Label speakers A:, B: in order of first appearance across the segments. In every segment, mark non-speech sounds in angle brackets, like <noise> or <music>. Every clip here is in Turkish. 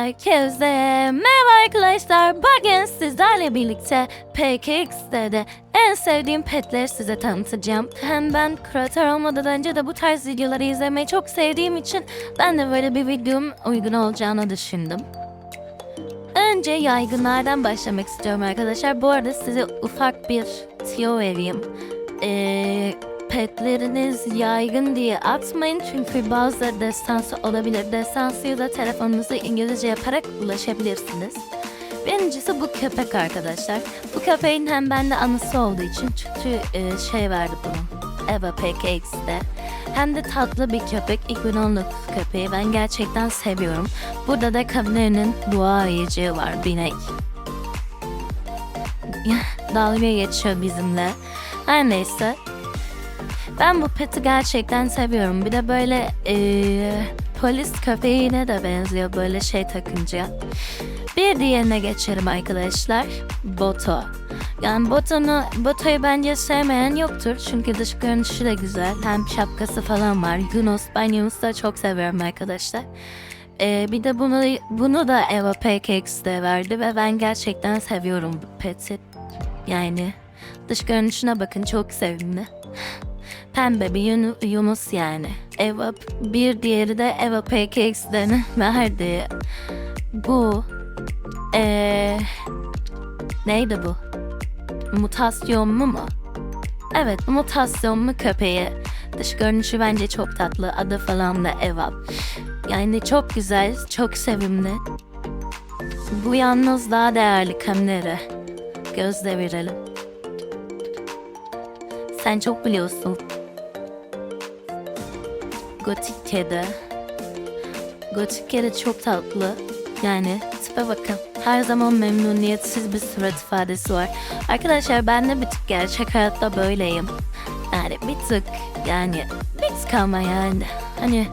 A: Herkese merhaba arkadaşlar. Bugün sizlerle birlikte PKX'de de en sevdiğim petleri size tanıtacağım. Hem ben kreatör olmadan önce de bu tarz videoları izlemeyi çok sevdiğim için ben de böyle bir videom uygun olacağını düşündüm. Önce yaygınlardan başlamak istiyorum arkadaşlar. Bu arada size ufak bir tiyo vereyim. Ee, petleriniz yaygın diye atmayın çünkü bazıları destansı olabilir. Destansı da telefonunuzu İngilizce yaparak ulaşabilirsiniz. Birincisi bu köpek arkadaşlar. Bu köpeğin hem bende anısı olduğu için çünkü e, şey verdi bunu. Eva PKX'de. Hem de tatlı bir köpek. 2019 köpeği. Ben gerçekten seviyorum. Burada da kabinenin dua ayıcığı var. Binek. <laughs> Dalga geçiyor bizimle. Her neyse. Ben bu peti gerçekten seviyorum. Bir de böyle eee, polis köpeğine de benziyor böyle şey takınca. Bir diğerine geçelim arkadaşlar. Boto. Yani Boto'nu, Boto'yu bence sevmeyen yoktur. Çünkü dış görünüşü de güzel. Hem şapkası falan var. Yunus, ben Yunus'u da çok seviyorum arkadaşlar. Ee, bir de bunu bunu da Eva PKX'de verdi ve ben gerçekten seviyorum bu peti. Yani dış görünüşüne bakın çok sevimli. Pembe bir Yunu- Yunus yani. Eva bir diğeri de Eva PKX'den <laughs> verdi. Bu ee, neydi bu? Mutasyonlu mu? Evet mutasyonlu köpeği. Dış görünüşü bence çok tatlı. Adı falan da Eva. Yani çok güzel, çok sevimli. Bu yalnız daha değerli kamera. Gözle verelim. Sen çok biliyorsun. Gotik kedi. Gotik kedi çok tatlı. Yani tipe bakın. Her zaman memnuniyetsiz bir surat ifadesi var. Arkadaşlar ben de bir tık gerçek hayatta böyleyim. Yani bir tık yani bir tık ama yani. Hani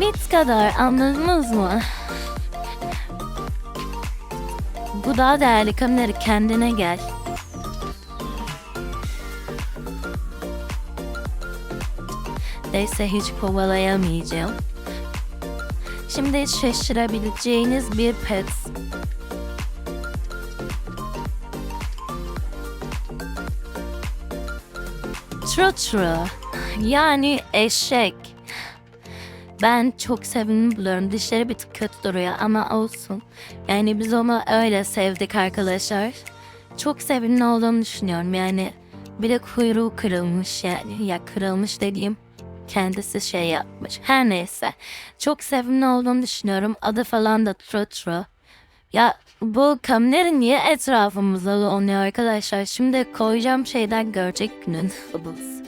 A: bir kadar anladınız mı? Bu daha değerli kamera kendine gel. Neyse hiç kovalayamayacağım. Şimdi şaşırabileceğiniz bir pet. Trotro. Yani eşek. Ben çok sevimli buluyorum. Dişleri bir tık kötü duruyor ama olsun. Yani biz onu öyle sevdik arkadaşlar. Çok sevimli olduğunu düşünüyorum. Yani bir de kuyruğu kırılmış yani. Ya kırılmış dediğim kendisi şey yapmış. Her neyse. Çok sevimli olduğunu düşünüyorum. Adı falan da Trotro. Ya bu kamera niye etrafımızda dolanıyor arkadaşlar? Şimdi koyacağım şeyden görecek günün. <laughs> Bubbles.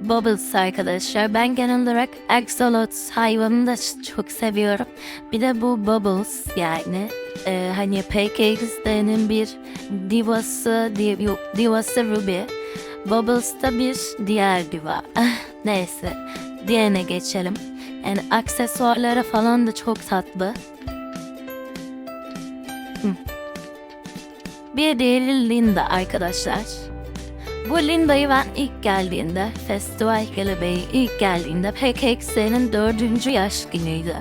A: Bubbles arkadaşlar. Ben genel olarak axolot hayvanını da çok seviyorum. Bir de bu Bubbles yani. e, hani PKX'denin bir divası, div, divası Ruby. Bubbles da bir diğer diva. <laughs> Neyse. Diğerine geçelim. Yani aksesuarları falan da çok tatlı. Bir diğeri Linda arkadaşlar. Bu Linda'yı ben ilk geldiğinde, festival kelebeği ilk geldiğinde PKX'nin dördüncü yaş günüydü.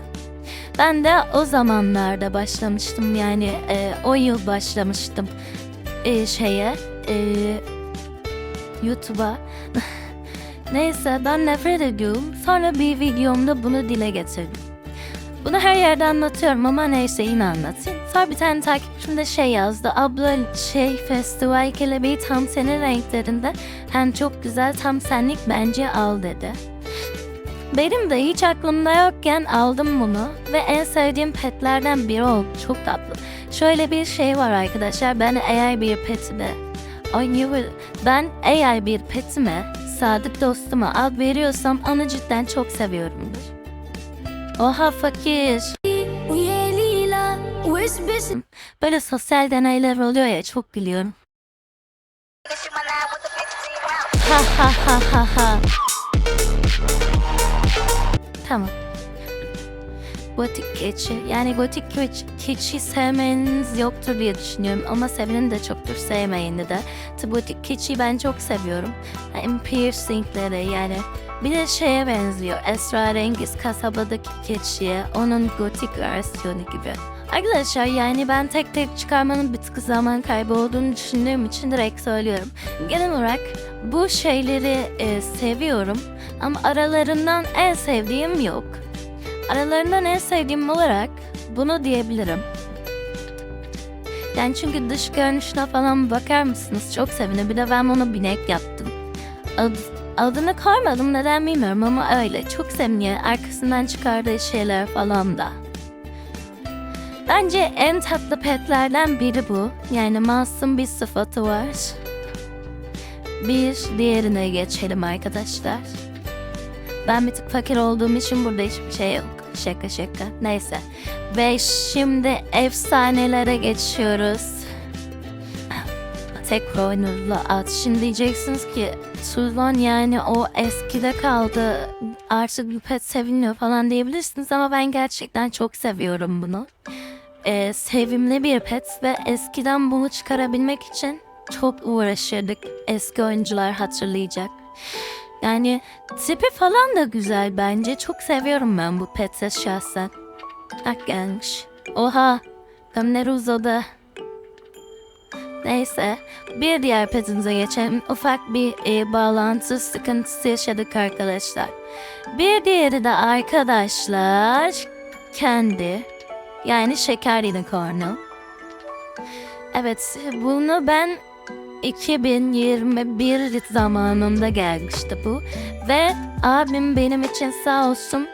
A: Ben de o zamanlarda başlamıştım yani e, o yıl başlamıştım e, şeye, e, YouTube'a. <laughs> Neyse ben nefret ediyorum. Sonra bir videomda bunu dile getirdim. Bunu her yerde anlatıyorum ama neyse yine anlatayım. Sonra bir tane takipçim de şey yazdı. Abla şey festival kelebeği tam senin renklerinde. Hem çok güzel tam senlik bence al dedi. Benim de hiç aklımda yokken aldım bunu ve en sevdiğim petlerden biri oldu. Çok tatlı. Şöyle bir şey var arkadaşlar. Ben eğer bir petime Ay niye? Ben eğer bir petime, sadık dostuma ad veriyorsam onu cidden çok seviyorumdur. Oha fakir. Böyle sosyal deneyler oluyor ya çok biliyorum. Ha ha ha ha ha. Tamam. Gotik keçi. Yani gotik keçi, keçi sevmeniz yoktur diye düşünüyorum. Ama seveni de çoktur, sevmeyeni de. Tabi gotik keçiyi ben çok seviyorum. Hem piercingleri yani Bir de şeye benziyor. Esrarengiz kasabadaki keçiye. Onun gotik versiyonu gibi. Arkadaşlar yani ben tek tek çıkarmanın bir tık zaman kaybı olduğunu düşündüğüm için direkt söylüyorum. Genel olarak bu şeyleri e, seviyorum ama aralarından en sevdiğim yok. Aralarından en sevdiğim olarak bunu diyebilirim. Yani çünkü dış görünüşüne falan bakar mısınız? Çok sevinirim. Bir de ben bunu binek yaptım. Ad, adını koymadım neden bilmiyorum ama öyle. Çok seviniyor. Arkasından çıkardığı şeyler falan da. Bence en tatlı petlerden biri bu. Yani masum bir sıfatı var. Bir diğerine geçelim arkadaşlar. Ben bir tık fakir olduğum için burada hiçbir şey yok. Şaka şaka. Neyse. Ve şimdi efsanelere geçiyoruz. Tek boynuzlu at. Şimdi diyeceksiniz ki Suzan yani o eskide kaldı. Artık bu pet sevilmiyor falan diyebilirsiniz ama ben gerçekten çok seviyorum bunu. Ee, sevimli bir pet ve eskiden bunu çıkarabilmek için çok uğraşırdık. Eski oyuncular hatırlayacak. Yani tipi falan da güzel bence. Çok seviyorum ben bu peti şahsen. Bak gelmiş. Oha. Kamera uzadı. Neyse. Bir diğer petimize geçelim. Ufak bir e, bağlantı sıkıntısı yaşadık arkadaşlar. Bir diğeri de arkadaşlar kendi. Yani şeker unicornu. Evet bunu ben 2021 zamanında gelmişti bu. Ve abim benim için sağ olsun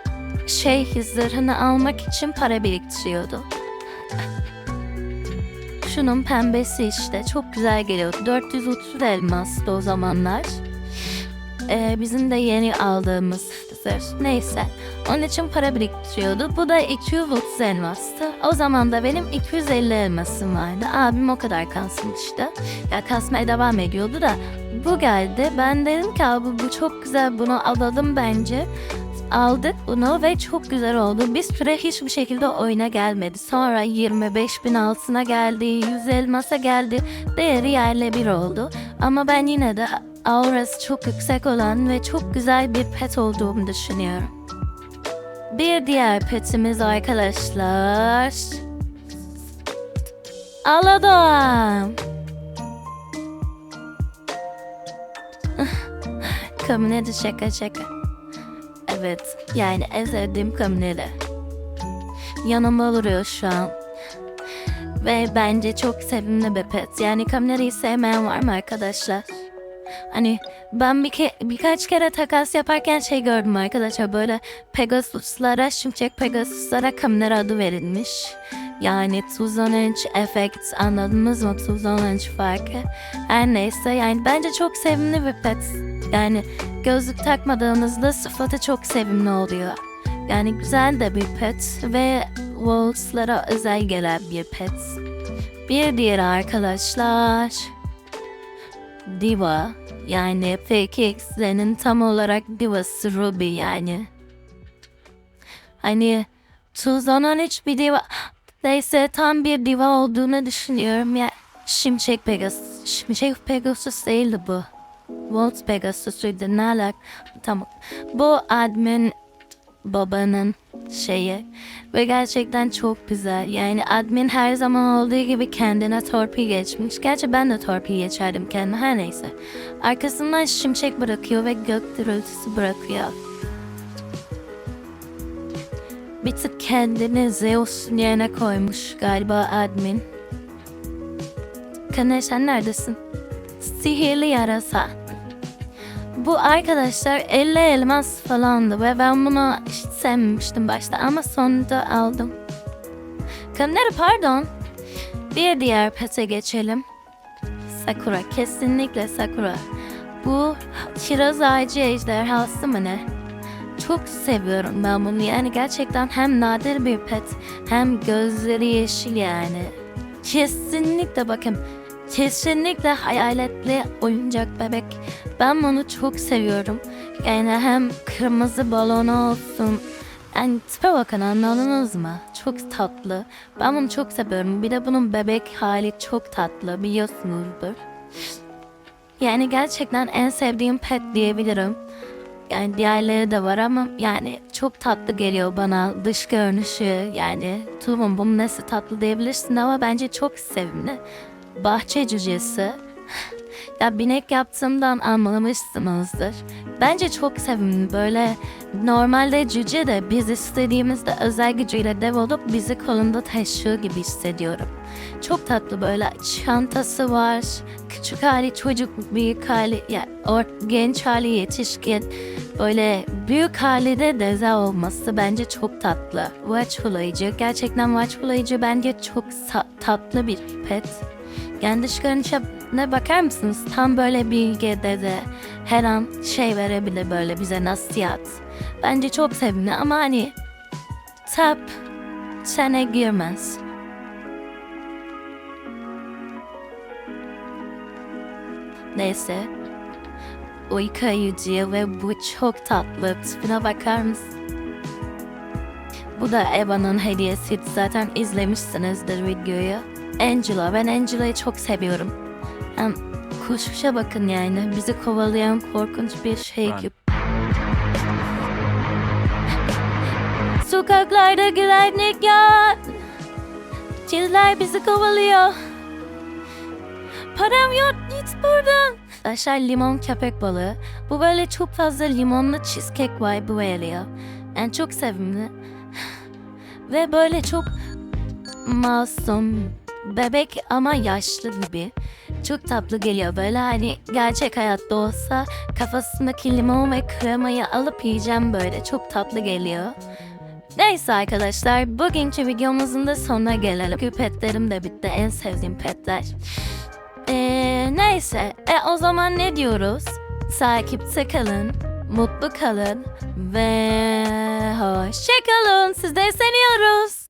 A: şey zırhını almak için para biriktiriyordu. Şunun pembesi işte çok güzel geliyordu. 430 elmastı o zamanlar. Ee, bizim de yeni aldığımız zırh. Neyse. Onun için para biriktiriyordu. Bu da 230 elmastı. O zaman da benim 250 elmasım vardı. Abim o kadar kasmıştı. Ya kasmaya devam ediyordu da bu geldi. Ben dedim ki abi bu çok güzel bunu alalım bence. Aldık bunu ve çok güzel oldu. Bir süre hiçbir şekilde oyuna gelmedi. Sonra 25 bin altına geldi, 100 elmasa geldi. Değeri yerle bir oldu. Ama ben yine de aurası çok yüksek olan ve çok güzel bir pet olduğumu düşünüyorum. Bir diğer petimiz arkadaşlar. Aladam. <laughs> Kamine de şaka şaka. Evet, yani en sevdiğim kamine Yanıma duruyor şu an. Ve bence çok sevimli bir pet. Yani kamineyi sevmeyen var mı arkadaşlar? Hani ben bir ke birkaç kere takas yaparken şey gördüm arkadaşlar böyle Pegasus'lara, Şimşek Pegasus'lara kamera adı verilmiş. Yani Tuzlanınç efekt anladınız mı Tuzlanınç farkı? Her neyse yani bence çok sevimli bir pet. Yani gözlük takmadığınızda sıfatı çok sevimli oluyor. Yani güzel de bir pet ve Wolves'lara özel gelen bir pet. Bir diğeri arkadaşlar. Diva yani FKX'lerin tam olarak divası Ruby yani. Hani Tuzlanan hiçbir diva neyse tam bir diva olduğunu düşünüyorum ya. Şimşek Pegasus. Şimşek Pegasus değildi bu. Volt Pegasus'uydu ne alak? Tamam. Bu admin babanın şeyi ve gerçekten çok güzel. Yani admin her zaman olduğu gibi kendine torpil geçmiş. Gerçi ben de torpil geçerdim kendime her neyse. Arkasından şimşek bırakıyor ve gök gürültüsü bırakıyor. Bir tık kendini Zeus'un yerine koymuş galiba admin. Kaner sen neredesin? Sihirli yarasa. Bu arkadaşlar 50 elmas falandı ve ben bunu hiç sevmemiştim başta ama sonunda aldım. Kamera pardon. Bir diğer pete geçelim. Sakura kesinlikle Sakura. Bu kiraz ağacı ejderhası mı ne? Çok seviyorum ben bunu yani gerçekten hem nadir bir pet hem gözleri yeşil yani. Kesinlikle bakın Kesinlikle hayaletli oyuncak bebek. Ben bunu çok seviyorum. Yani hem kırmızı balonu olsun. Yani tipe bakın anladınız mı? Çok tatlı. Ben bunu çok seviyorum. Bir de bunun bebek hali çok tatlı biliyorsunuzdur. Yani gerçekten en sevdiğim pet diyebilirim. Yani diğerleri de var ama yani çok tatlı geliyor bana dış görünüşü yani tamam bunun nesi tatlı diyebilirsin ama bence çok sevimli. Bahçe cücesi. Ya binek yaptığımdan anlamışsınızdır. Bence çok sevimli böyle normalde cüce de biz istediğimizde özel gücüyle dev olup bizi kolunda taşıyor gibi hissediyorum. Çok tatlı böyle çantası var. Küçük hali çocuk, büyük hali, ya or, genç hali yetişkin. Böyle büyük hali de deze olması bence çok tatlı. Vaçhulayıcı. Gerçekten vaçhulayıcı bence çok tatlı bir pet. Yani dış görünüşüne bakar mısınız? Tam böyle bilge dede. Her an şey verebilir böyle bize nasihat. Bence çok sevimli ama hani tap çene girmez. Neyse. Uyku ayıcıya ve bu çok tatlı. Tipine bakar mısın? Bu da Eva'nın hediyesi. Zaten izlemişsinizdir videoyu. Angela. Ben Angela'yı çok seviyorum. Hem kuşuşa bakın yani. Bizi kovalayan korkunç bir şey gibi. Sokaklarda güvenlik yok. Çizler bizi kovalıyor. Param yok git buradan. Arkadaşlar limon köpek balığı. Bu böyle çok fazla limonlu cheesecake vibe veriyor. Yani çok sevimli. Ve böyle çok masum, bebek ama yaşlı gibi. Çok tatlı geliyor böyle hani gerçek hayatta olsa kafasındaki limon ve kremayı alıp yiyeceğim böyle çok tatlı geliyor. Neyse arkadaşlar bugünkü videomuzun da sonuna gelelim. Çünkü petlerim de bitti en sevdiğim petler. Ee, neyse e, o zaman ne diyoruz? Takipte kalın, mutlu kalın ve hoşça kalın. Sizleri seviyoruz.